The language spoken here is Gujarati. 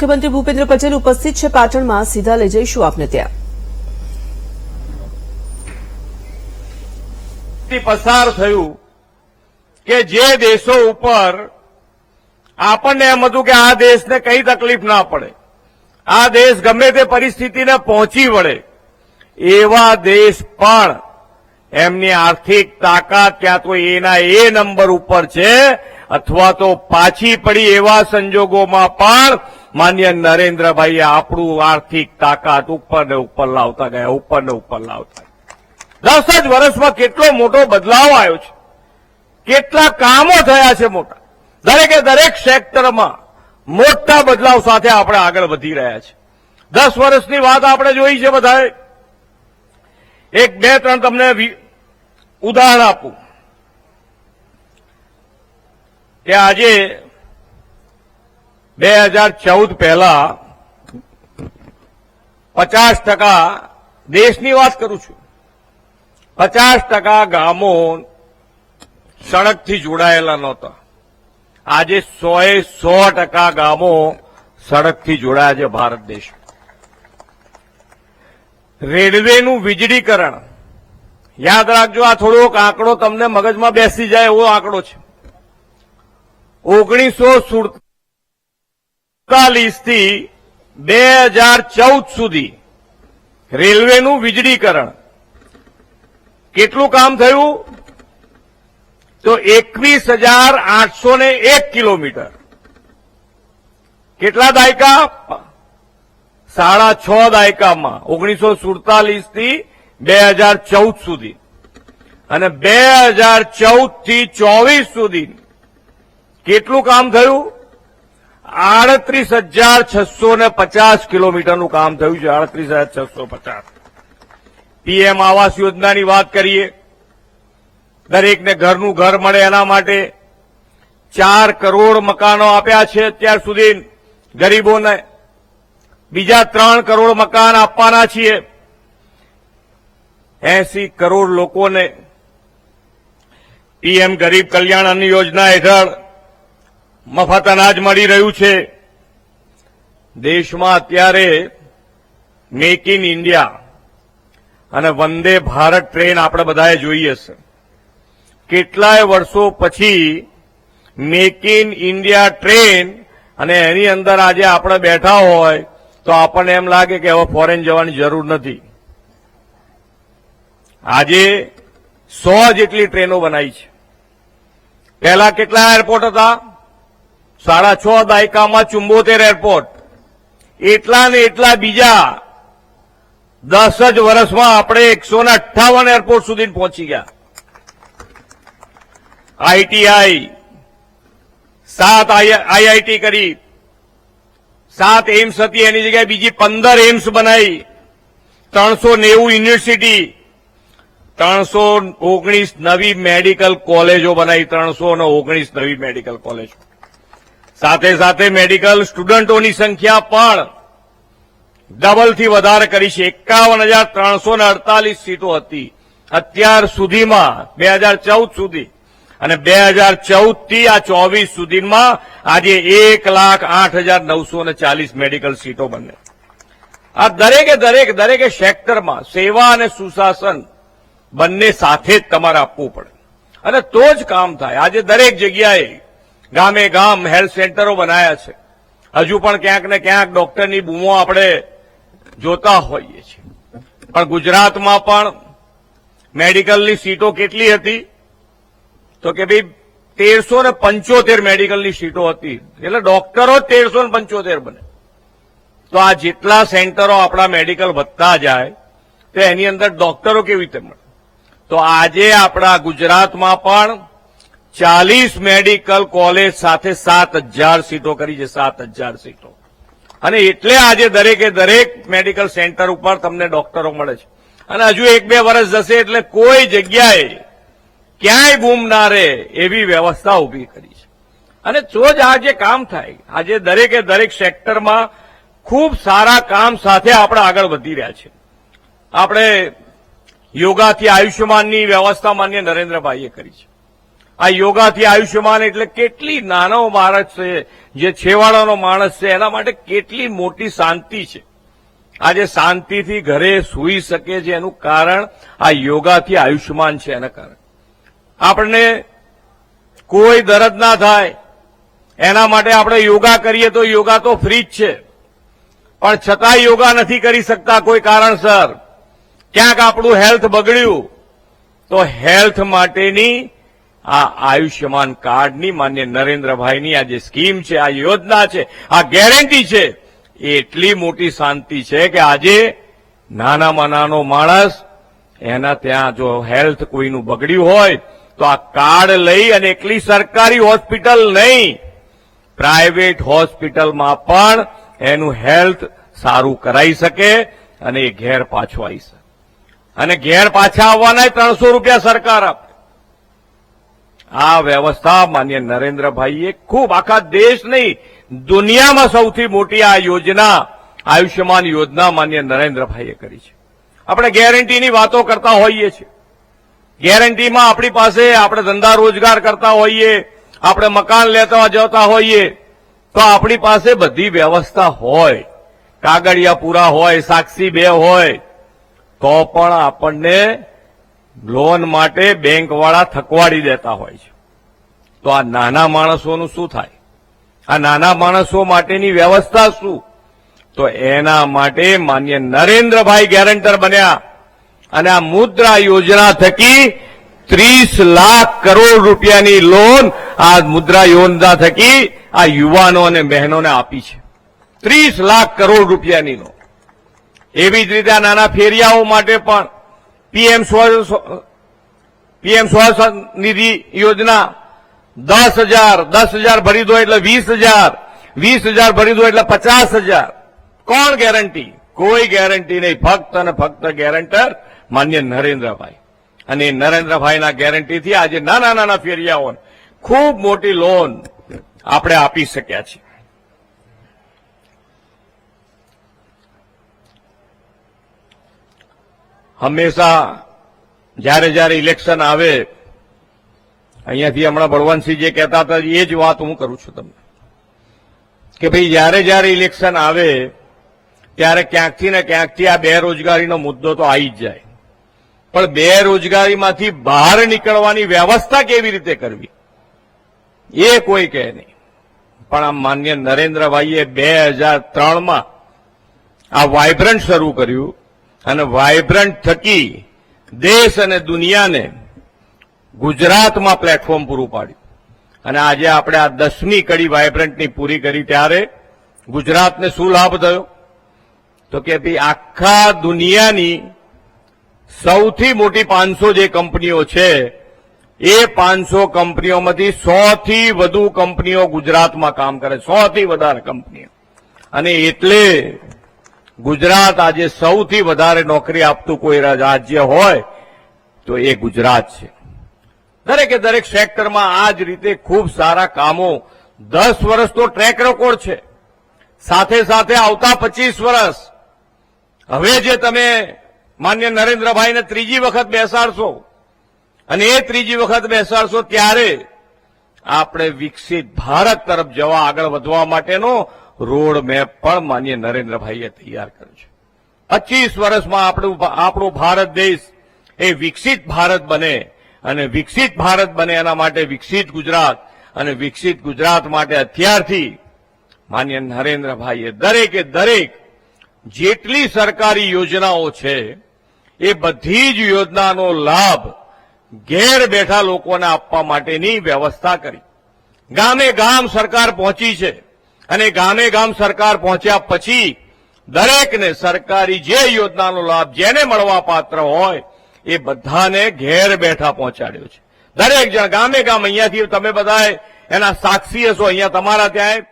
મુખ્યમંત્રી ભૂપેન્દ્ર પટેલ ઉપસ્થિત છે પાટણમાં. સીધા લઈ જઈશું આપને ત્યાં. પસાર થયું કે જે દેશો ઉપર આપણને એમ હતું કે આ દેશને કઈ તકલીફ ના પડે, આ દેશ ગમે તે પરિસ્થિતિને પહોંચી વળે, એવા દેશ પણ એમની આર્થિક તાકાત ક્યાં તો એના એ નંબર ઉપર છે, અથવા તો પાછી પડી એવા સંજોગોમાં પણ માન્ય નરેન્દ્રભાઈએ આપણું આર્થિક તાકાત ઉપર ને ઉપર લાવતા ગયા, ઉપર ને ઉપર લાવતા દસ જ વર્ષમાં કેટલો મોટો બદલાવ આવ્યો છે. કેટલા કામો થયા છે મોટા. દરેકે દરેક સેક્ટરમાં મોટા બદલાવ સાથે આપણે આગળ વધી રહ્યા છે. દસ વર્ષની વાત આપણે જોઈ છે બધાએ. એક, બે, ત્રણ તમને ઉદાહરણ આપું. કે આજે બે હજાર ચૌદ પહેલા પચાસ ટકા દેશની વાત કરું છું. પચાસ ટકા ગામો સડકથી જોડાયેલા નહોતા. આજે સોએ સો ટકા ગામો સડકથી જોડાયા છે ભારત દેશ. રેલવેનું વીજળીકરણ. યાદ રાખજો, આ થોડોક આંકડો તમને મગજમાં બેસી જાય એવો આંકડો છે. ઓગણીસો સુડતાલીસ થી બે હજાર ચૌદ સુધી રેલવેનું વીજળીકરણ. કેટલું કામ થયું? તો એકવીસ હજાર આઠસો ને એક કિલોમીટર. કેટલા દાયકા? સાડા છ દાયકામાં, ઓગણીસો સુડતાલીસથી બે હજાર ચૌદ સુધી. અને બે હજાર ચૌદથી ચોવીસ સુધી. કેટલું કામ થયું? આડત્રીસ હજાર છસો ને પચાસ કિલોમીટરનું કામ થયું છે. આડત્રીસ હજાર છસો પચાસ. પીએમ આવાસ યોજનાની વાત કરીએ. દરેકને ઘરનું ઘર મળે એના માટે ચાર કરોડ મકાનો આપ્યા છે અત્યાર સુધી. ગરીબોને બીજા ત્રણ કરોડ મકાન આપવાના છીએ. એસી કરોડ લોકોને પીએમ ગરીબ કલ્યાણ અન્ન યોજના હેઠળ મફત અનાજ મળી રહ્યું છે. દેશમાં અત્યારે મેક ઇન ઇન્ડિયા અને વંદે ભારત ટ્રેન આપણે બધાએ જોઈએ છે. કેટલાય વર્ષો પછી મેક ઇન ઇન્ડિયા ટ્રેન અને એની અંદર આજે આપણે બેઠા હોય તો આપણને એમ લાગે કે હવે ફોરેન જવાની જરૂર નથી. આજે સો જેટલી ટ્રેનો બનાવી છે. પહેલા કેટલા એરપોર્ટ હતા? સાડા છ દાયકામાં ચુંબોતેર એરપોર્ટ એટલા ને એટલા બીજા દસ જ વર્ષમાં આપણે એકસો ને અઠ્ઠાવન એરપોર્ટ સુધી પહોંચી ગયા. આઈટીઆઈ સાત આઈઆઈટી કરી. સાત એમ્સ હતી, એની જગ્યાએ બીજી પંદર એમ્સ બનાવી ત્રણસો નેવું યુનિવર્સિટી, ત્રણસો ઓગણીસ નવી મેડિકલ કોલેજો બનાવી ત્રણસો ઓગણીસ નવી મેડિકલ કોલેજો. સાથે સાથે મેડિકલ સ્ટુડન્ટોની સંખ્યા પણ ડબલથી વધારે કરી છે. એકાવન સીટો હતી. અત્યાર સુધીમાં બે સુધી અને બે હજાર આ ચોવીસ સુધીમાં આજે એક નવસો ને ચાલીસ મેડિકલ સીટો બને. આ દરેકે દરેક દરેકે સેક્ટરમાં સેવા અને સુશાસન બંને સાથે જ તમારે આપવું પડે. અને તો જ કામ થાય. આજે દરેક જગ્યાએ ગામે ગામ હેલ્થ સેન્ટરો બનાયા છે. હજુ પણ ક્યાંક ને ક્યાંક ડોક્ટરની બૂમો આપણે જોતા હોઈએ છીએ. પણ ગુજરાતમાં પણ મેડિકલની સીટો કેટલી હતી? તો કે ભાઈ, તેરસો ને પંચોતેર મેડિકલની સીટો હતી. એટલે ડોક્ટરો તેરસો ને પંચોતેર બને. તો આ જેટલા સેન્ટરો આપણા મેડિકલ વધતા જાય, તો એની અંદર ડોક્ટરો કેવી રીતે મળે? તો આજે આપણા ગુજરાતમાં પણ ચાલીસ મેડિકલ કોલેજ સાથે સાત હજાર સીટો કરી છે, સાત હજાર સીટો. અને એટલે આજે દરેકે દરેક મેડિકલ સેન્ટર ઉપર તમને ડોક્ટરો મળે છે. અને હજુ એક બે વર્ષ જશે એટલે કોઈ જગ્યાએ ક્યાંય બૂમ ના રહે એવી વ્યવસ્થા ઊભી કરી છે. અને તો જ આજે કામ થાય, આજે દરેકે દરેક સેક્ટરમાં ખૂબ સારા કામ સાથે આપણે આગળ વધી રહ્યા છે. આપણે યોગાથી આયુષ્યમાનની વ્યવસ્થા માન્ય નરેન્દ્રભાઈએ કરી છે. આ યોગાથી આયુષ્યમાન એટલે કેટલી નાનો માણસ છે, જે છેવાડાનો માણસ છે, એના માટે કેટલી મોટી શાંતિ છે. આજે શાંતિથી ઘરે સૂઈ શકે છે એનું કારણ આ યોગાથી આયુષ્યમાન છે એના કારણે. આપણને કોઈ દર્દ ના થાય, એના માટે આપણે યોગા કરીએ તો યોગા તો ફ્રી જ છે. પણ છતાં યોગા નથી કરી શકતા કોઈ કારણસર. ક્યાંક આપણું હેલ્થ બગડ્યું, તો હેલ્થ માટેની આ આયુષ્યમાન કાર્ડની, માન્ય નરેન્દ્રભાઈની આ જે સ્કીમ છે, આ યોજના છે, આ ગેરંટી છે એટલી મોટી શાંતિ છે કે આજે નાનામાં નાનો માણસ, એના ત્યાં જો હેલ્થ કોઈનું બગડ્યું હોય, તો આ કાર્ડ લઈ અને એકલી સરકારી હોસ્પિટલ નહીં, પ્રાઇવેટ હોસ્પિટલમાં પણ એનું હેલ્થ સારું કરાઈ શકે અને એ ઘેર પાછો આવી શકે. અને ઘેર પાછા આવવાના ત્રણસો રૂપિયા સરકાર આપે. આ વ્યવસ્થા માન્ય નરેન્દ્રભાઈએ ખૂબ આખા દેશ નહીં દુનિયામાં સૌથી મોટી આ યોજના, આયુષ્યમાન યોજના માન્ય નરેન્દ્રભાઈએ કરી છે. આપણે ગેરંટીની વાતો કરતા હોઈએ છીએ. ગેરંટીમાં આપણી પાસે આપણે ધંધા રોજગાર કરતા હોઈએ, આપણે મકાન લેતા જતા હોઈએ, તો આપણી પાસે બધી વ્યવસ્થા હોય. કાગળિયા પૂરા હોય, સાક્ષી બે હોય, તો પણ આપણને લોન માટે બેંક વાળા થકવાડી દેતા હોય છે. તો આ નાના માણસોનું શું થાય? આ નાના માણસો માટેની વ્યવસ્થા શું? તો એના માટે માન્ય નરેન્દ્રભાઈ ગેરંટર બન્યા અને આ મુદ્રા યોજના થકી ત્રીસ લાખ કરોડ રૂપિયાની લોન આ મુદ્રા યોજના થકી આ યુવાનો અને બહેનોને આપી છે. ત્રીસ લાખ કરોડ રૂપિયાની લોન. એવી જ રીતે આ નાના ફેરિયાઓ માટે પણ પીએમ પીએમ નિધિ યોજના દસ હજાર દસ હજાર ભરી દો એટલે વીસ હજાર વીસ હજાર ભરી દો એટલે પચાસ હજાર. કોણ ગેરંટી? કોઈ ગેરંટી નહીં. ફક્ત અને ફક્ત ગેરંટર માન્ય નરેન્દ્રભાઈ. અને નરેન્દ્રભાઈના ગેરંટીથી આજે નાના નાના ફેરિયાઓને ખૂબ મોટી લોન આપણે આપી શક્યા છીએ. હંમેશા જ્યારે જ્યારે ઇલેક્શન આવે, અહીંયાથી હમણાં બળવંતસિંહ જે કહેતા હતા, એ જ વાત હું કરું છું તમને. કે ભાઈ, જ્યારે જ્યારે ઇલેક્શન આવે, ત્યારે ક્યાંકથી ને ક્યાંકથી આ બેરોજગારીનો મુદ્દો તો આવી જ જાય. પણ બેરોજગારીમાંથી બહાર નીકળવાની વ્યવસ્થા કેવી રીતે કરવી? એ કોઈ કહે નહીં. પણ આ માન્ય નરેન્દ્રભાઈએ બે હજાર ત્રણમાં આ વાઇબ્રન્ટ શરૂ કર્યું. અને વાઇબ્રન્ટ થકી દેશ અને દુનિયાને ગુજરાતમાં પ્લેટફોર્મ પૂરું પાડ્યું. અને આજે આપણે આ દસમી કડી વાયબ્રન્ટની પૂરી કરી ત્યારે ગુજરાતને શું લાભ થયો? તો કે ભાઈ આખા દુનિયાની સૌથી મોટી પાંચસો જે કંપનીઓ છે, એ પાંચસો કંપનીઓમાંથી સો થી વધુ કંપનીઓ ગુજરાતમાં કામ કરે. સો થી વધારે કંપનીઓ. અને એટલે ગુજરાત આજે સૌથી વધારે નોકરી આપતું કોઈ રાજ્ય હોય, તો એ ગુજરાત છે. દરેકે દરેક સેક્ટરમાં આ જ રીતે ખૂબ સારા કામો, દસ વર્ષ તો ટ્રેક રેકોર્ડ છે. સાથે સાથે આવતા પચીસ વર્ષ, હવે જે તમે માન્ય નરેન્દ્રભાઈને ત્રીજી વખત બેસાડશો, અને એ ત્રીજી વખત બેસાડશો ત્યારે આપણે વિકસિત ભારત તરફ જવા આગળ વધવા માટેનો રોડ મેપ પણ માન્ય નરેન્દ્રભાઈએ તૈયાર કર્યો છે. પચીસ વર્ષમાં આપણું આપણો ભારત દેશ એ વિકસિત ભારત બને અને વિકસિત ભારત બને એના માટે વિકસિત ગુજરાત અને વિકસિત ગુજરાત માટે અત્યારથી માન્ય નરેન્દ્રભાઈએ દરેકે દરેક જેટલી સરકારી યોજનાઓ છે, એ બધી જ યોજનાનો લાભ ઘેર બેઠા લોકોને આપવા માટેની વ્યવસ્થા કરી. ગામે ગામ સરકાર પહોંચી છે. અને ગામે ગામ સરકાર પહોંચ્યા પછી દરેકને સરકારી જે યોજનાનો લાભ જેને મળવા પાત્ર હોય, એ બધાને ઘેર બેઠા પહોંચાડ્યો છે. દરેક જણ ગામે ગામ અહીંયાથી તમે બધાએ એના સાક્ષી હશો, અહીંયા તમારા ત્યાં